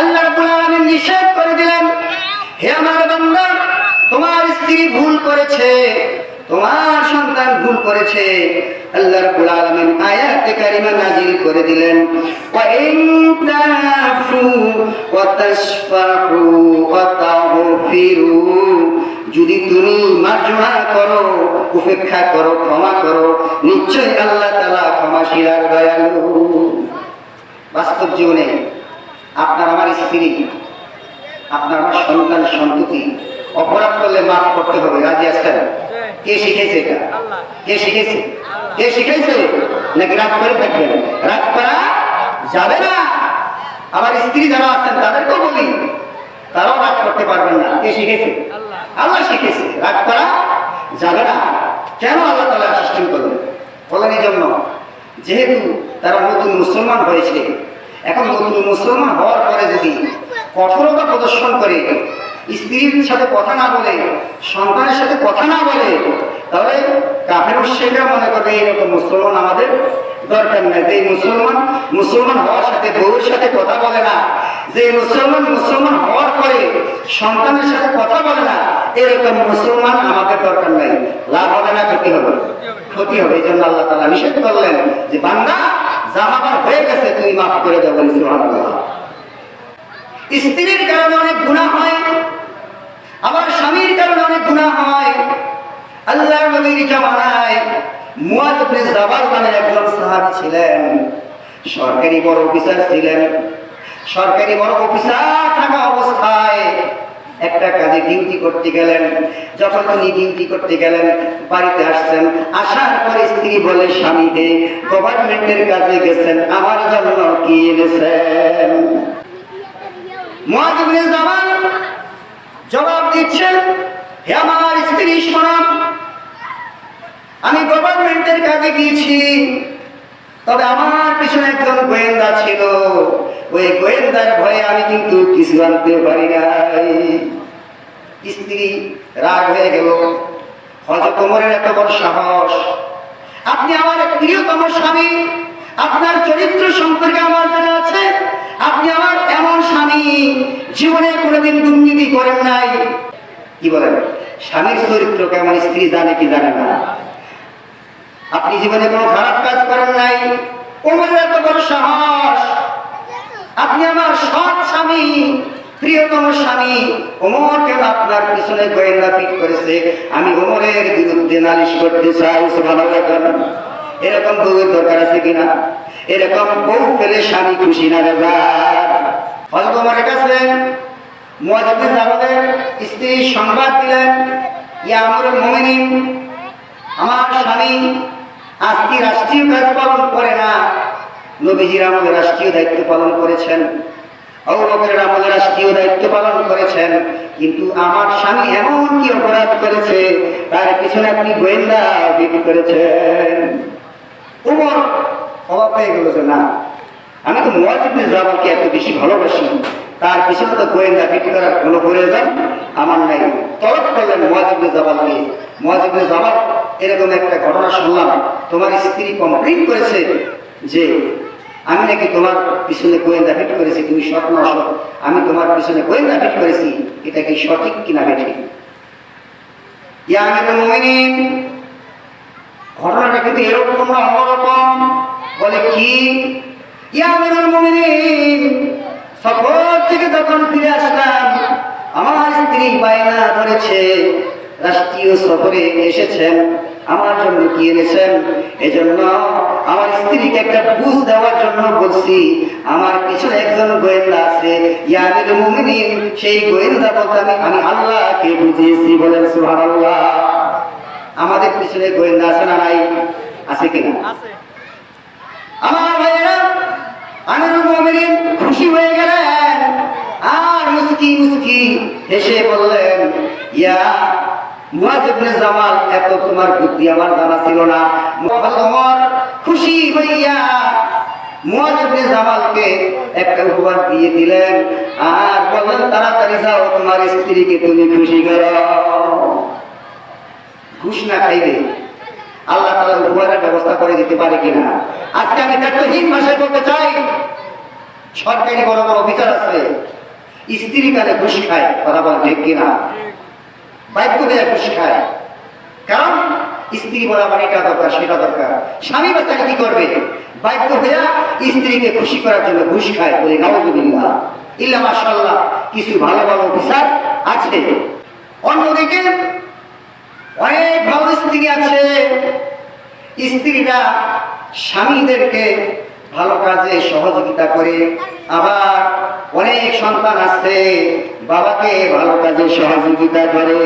আল্লাহ রাব্বুল আলামিন নিষেধ করে দিলেন, হে আমার বান্দা, তোমার স্ত্রী ভুল করেছে, তোমার সন্তান ভুল করেছে। আল্লাহ রাব্বুল আলামিন আয়াতে কারিমা নাজিল করে দিলেন ওয়া ইন তাফু ওয়া তাসফাহু ওয়া তাগফিরু, যদি তুমি মার্জনা করো, উপেক্ষা করো, ক্ষমা করো, নিশ্চয়ই আল্লাহ তাআলা ক্ষমাশীল আর দয়ালু। বাস্তব জীবনে আপনার আমার স্ত্রী, আপনার আমার সন্তান, সন্ততি, অপরাধ করলে মাফ করতে হবে, রাজি আছেন? কে শিখেছে এটা? কে শিখেছে? কে শিখেছে? নাকি রাগ করে থাকবেন রাগ করা যাবে না। আমার স্ত্রী যারা আছেন, তাদেরকেও বলি, তারাও রাগ করতে পারবেন না। কে শিখেছে? আল্লাহ শিখেছে। রাগ করা যাবে না। কেন আল্লাহ তালা সিস্টেম করলেন? বলেন, এই জন্য যেহেতু তারা নতুন মুসলমান হয়েছে এখন নতুন মুসলমান হওয়ার পরে যদি কঠোরতা প্রদর্শন করে, স্ত্রীর সাথে কথা না বলে, সন্তানের সাথে কথা না বলে, তাহলে কাফের সেটা মনে করবে এইরকম মুসলমান আমাদের দরকার নাই। যে মুসলমান মুসলমান হওয়ার সাথে বউর সাথে কথা বলে না, যে মুসলমান মুসলমান হওয়ার পরে সন্তানের সাথে কথা বলে না, এরকম মুসলমান আমাদের দরকার নাই। লাভ হবে না, ক্ষতি হবে। ক্ষতি হবে, এই জন্য আল্লাহ তালা নিষেধ করলেন যে বান্দা জাহাবার হয়ে গেছে, তুমি মাফ করে দেবো স্ত্রীর কারণে অনেক গুণা হয়, আবার স্বামীর কারণে অনেক গুণা হয়। আল্লাহ নবীর জামানায় মুয়াজ ইবনে জাবাল নামে একজন সাহাবী ছিলেন। সরকারি বড় অফিসার ছিলেন। সরকারি বড় অফিসার থাকা অবস্থায় একটা কাজে ডিউটি করতে গেলেন যখন উনি ডিউটি করতে গেলেন, বাড়িতে আসছেন। আসার পরে স্ত্রী বলে স্বামীকে গভর্নমেন্টের কাজে গেছেন, আমার জন্য কি এনেছেন? জবাব দিচ্ছেন, হে আমার স্ত্রী শোনাম আমি গভর্নমেন্টের কাজে গিয়েছি। তবে আমার পিছনে একজন গোয়েন্দা ছিল। ওই গোয়েন্দার ভয়ে আমি কিন্তু কিছু আনতে পারি নাই। স্ত্রী রাগ হয়ে গেল। হজরত ওমরের এত বড় সাহস। আপনি আমার প্রিয়তম স্বামী। আপনার চরিত্র সম্পর্কে আমার জানা আছে। আপনি আমার এমন স্বামী। জীবনে কোনোদিন দুর্নীতি করেন নাই। কি বলেন? স্বামীর চরিত্র কেমন স্ত্রী জানে কি জানে না। আপনি জীবনে কোনো খারাপ কাজ করেন নাই। ওমরের এত বড় সাহস। আপনি আমার সৎ স্বামী, প্রিয়তম স্বামী। ওমর কেন আপনার পিছনে গোয়েন্দা পিট করেছে। আমি ওমরের বিরুদ্ধে নালিশ করতে চাই, সুবহানাল্লাহ বলেন। এরকম বউয়ের দরকার আছে কিনা এরকম বউ পেলে স্বামী খুশি না রেবা হজরত ওমরের কাছে মুয়াজ্জিদ জামাতের স্ত্রী সংবাদ দিলেন, ইয়া আমরুল মুমিনিন, আমার স্বামী আজকে রাষ্ট্রীয় কাজ পালন করে না। নবীজির আমাদের রাষ্ট্রীয় দায়িত্ব পালন করেছেন। অবকরের আমাদের রাষ্ট্রীয় দায়িত্ব পালন করেছেন। কিন্তু আমার স্বামী এমন কি অপরাধ করেছে, তার পিছনে আপনি গোয়েন্দা বিক্রি করেছেন। উমর অবাক হয়ে গেল যে না, আমি তো মোয়াজিবনে জামালকে এত বেশি ভালোবাসি। তার পিছনে তো গোয়েন্দা বিক্রি করার কোনো প্রয়োজন আমার নাই। তলব করলেন মোয়াজিবনে জামালকে মোয়াজিবনে জামাল এরকম একটা ঘটনা শুনলাম। তোমার স্ত্রী কমপ্লেন করেছে যে, আমি নাকি তোমার পিছনে গোয়েন্দা ফিট করেছি, তুমি সৎ না অসৎ? আমি তোমার পিছনে গোয়েন্দা ফিট করেছি, এটা কি সঠিক কিনা বেঠিক? ঘটনাটা কিন্তু এরকম না, অন্যরকম। বলে, কি? সফর থেকে যখন ফিরে আসলাম, আমার স্ত্রী বায়না ধরেছে রাষ্ট্রীয় সফরে এসেছেন আমার জন্য কি এনেছেন? এজন্য আমার স্ত্রীকে একটা বুঝ দেওয়ার জন্য বলছি আমার পিছনে একজন গোয়েন্দা আছে ইয়াদের মুমিনিন সেই গোয়েন্দা বলতে আমি আমি আল্লাহকে বুঝিয়েছি বলেন সুহার আল্লাহ আমাদের পিছনে গোয়েন্দা আছে না নাই? আছে কিনা? আমার ভাইয়েরা আমিরুল মুমিনিন খুশি হয়ে গেলেন। আর মুস্কি মুস্কি হেসে বললেন ইয়া মুয়াজ জামাল, এত তোমার বুদ্ধি খুশি খুশি খাইবে আল্লাহ তালা উপহারের ব্যবস্থা করে দিতে পারে কিনা? আজকে আমি দায়িত্বহীন ভাষায় বলতে চাই। সরকারি বড় বড় অফিসার আছে, স্ত্রী কালে ঘুষ খায়, কথা বল ঠিক কিনা? বাক্য দেয় ঘুষ খায় কারণ স্ত্রী বলা মানে এটা দরকার, সেটা দরকার। স্বামী বাচ্চাকে কি করবে? বাধ্য হইয়া স্ত্রীকে খুশি করার জন্য ঘুষ খায় বলে নবজুবিল্লাহ ইল্লা মাশাল্লাহ কিছু ভালো ভালো অফিসার আছে। অন্যদিকে অনেক ভালো স্ত্রী আছে। স্ত্রীরা স্বামীদেরকে ভালো কাজে সহযোগিতা করে। আবার অনেক সন্তান আছে বাবাকে ভালো কাজে সহযোগিতা করে।